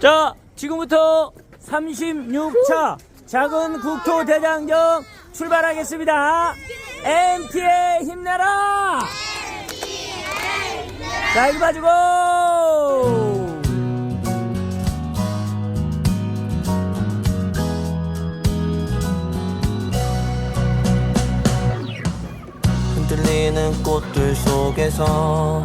자, 지금부터 36차 작은 국토 대장정 출발하겠습니다. MT에 힘내라! 자, 이거 봐주고! 흔들리는 꽃들 속에서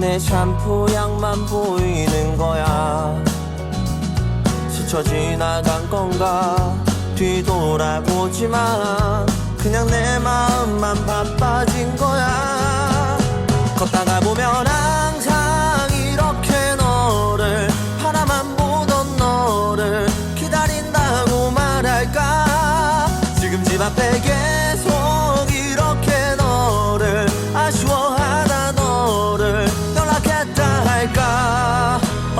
내 샴푸 향만 보이는 거야. 스쳐 지나간 건가 뒤돌아보지만 그냥 내 마음만 바빠진 거야. 걷다가 보면 항상 이렇게 너를 바라만 보던 너를 기다린다고 말할까? 지금 집 앞에 계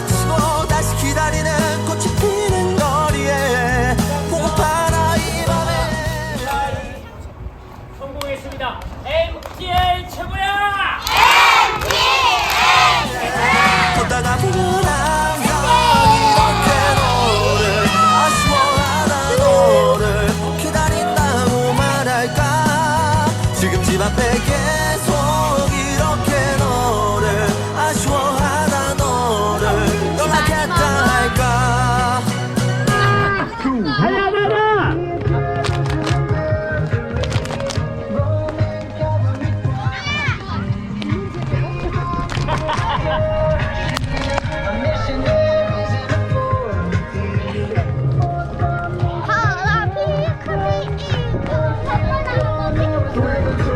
말 Three.